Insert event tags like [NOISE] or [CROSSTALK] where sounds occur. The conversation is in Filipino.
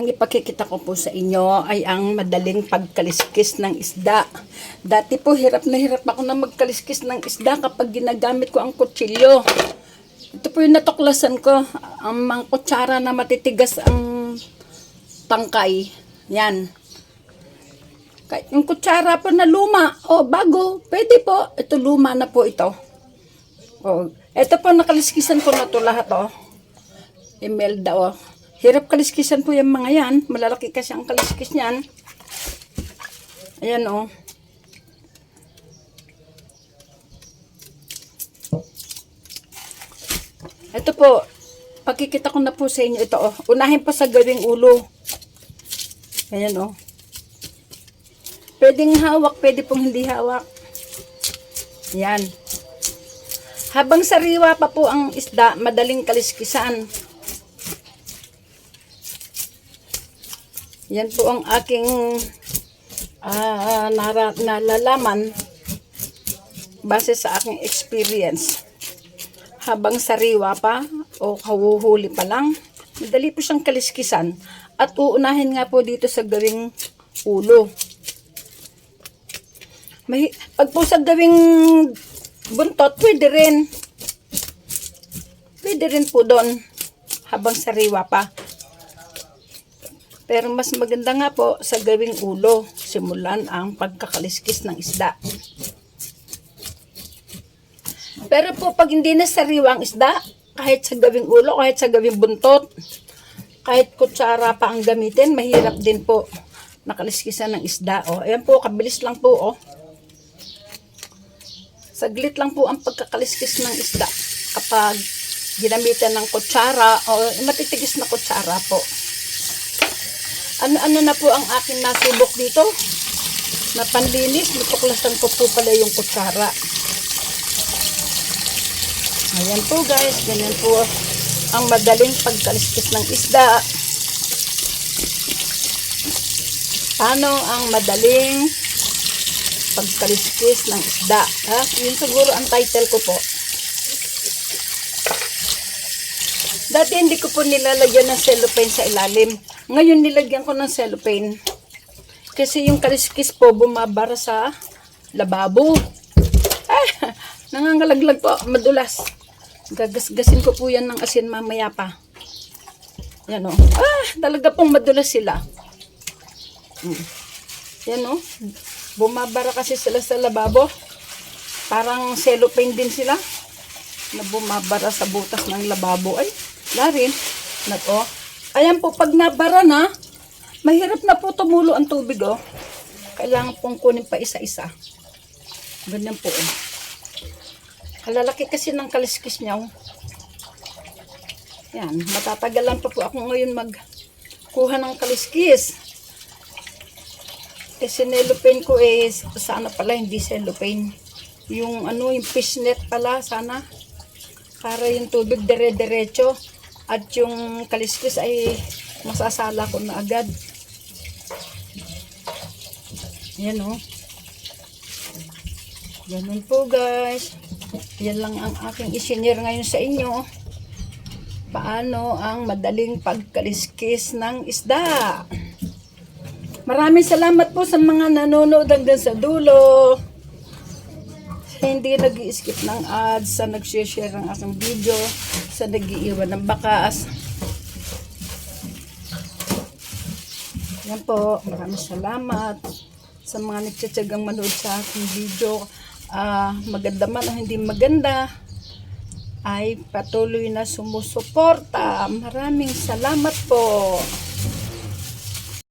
Ang ipakikita ko po sa inyo ay ang madaling pagkaliskis ng isda. Dati po hirap na hirap ako na magkaliskis ng isda kapag ginagamit ko ang kutsilyo. Ito po yung natuklasan ko. Ang mga kutsara na matitigas ang tangkay. Yan. Kahit yung kutsara po na luma o bago, pwede po. Ito luma na po ito. O, ito po nakaliskisan ko na to lahat oh. Imelda oh. Hirap kaliskisan po yung mga yan. Malalaki kasi ang kaliskis niyan. Ayan oh. Ito po, pakikita ko na po sa inyo ito oh. Unahin po sa gawing ulo. Ayan oh. Pwedeng hawak, pwede pong hindi hawak. Yan. Habang sariwa pa po ang isda, madaling kaliskisan. Yan po ang aking ah, nara, nalalaman base sa aking experience. Habang sariwa pa o kahuhuli pa lang, madali po siyang kaliskisan. At uunahin nga po dito sa gawing ulo. May, pag po sa gawing buntot, pwede rin. Pwede rin po doon habang sariwa pa. Pero mas maganda nga po sa gawing ulo, simulan ang pagkakaliskis ng isda. Pero po pag hindi na sariwa ang isda, kahit sa gawing ulo, kahit sa gawing buntot, kahit kutsara pa ang gamitin, mahirap din po nakaliskisan ng isda. O, ayan po, kabilis lang po. Oh. Saglit lang po ang pagkakaliskis ng isda kapag ginamitan ng kutsara o matitigis na kutsara po. Ano-ano na po ang aking nasubok dito? Na panlinis, natuklasan ko po pala yung kutsara. Ayan po guys, ganyan po ang madaling pagkaliskis ng isda. Paano ang madaling pagkaliskis ng isda? Ha? Yun siguro ang title ko po. Dati hindi ko po nilalagyan ng cellophane sa ilalim. Ngayon nilagyan ko ng cellophane. Kasi yung kaliskis po bumabara sa lababo. Ah, [LAUGHS] nangangalaglag po, madulas. Gagasgasin ko po yan ng asin mamaya pa. Yan o. Ah, talaga pong madulas sila. Mm. Yan o. Bumabara kasi sila sa lababo. Parang cellophane din sila. Na bumabara sa butas ng lababo. Ay, larin. Nako. Ayan po, pag nabara na, mahirap na po tumulo ang tubig oh. Kailangan pong kunin pa isa-isa. Ganyan po oh. Kalalaki kasi ng kaliskis niya. oh. Yan, matatagalan pa po ako ngayon magkuha ng kaliskis. Eh, sinelopane ko eh, sana pala hindi cellophane. Yung ano, yung fishnet pala, sana. Para yung tubig dire-diretso. At yung kaliskis ay masasala ko na agad. Yan oh. Ganun po guys. Yan lang ang aking isinir ngayon sa inyo. Paano ang madaling pagkaliskis ng isda. Maraming salamat po sa mga nanonood hanggang sa dulo. Hindi nag skip ng ads, sa nag-share ng aking video, sa nag-iiwan ng bakas. Yan po, maraming salamat sa mga nagtsatsagang manood sa aking video. Ah, maganda man o hindi maganda, ay patuloy na sumusuporta. Maraming salamat po.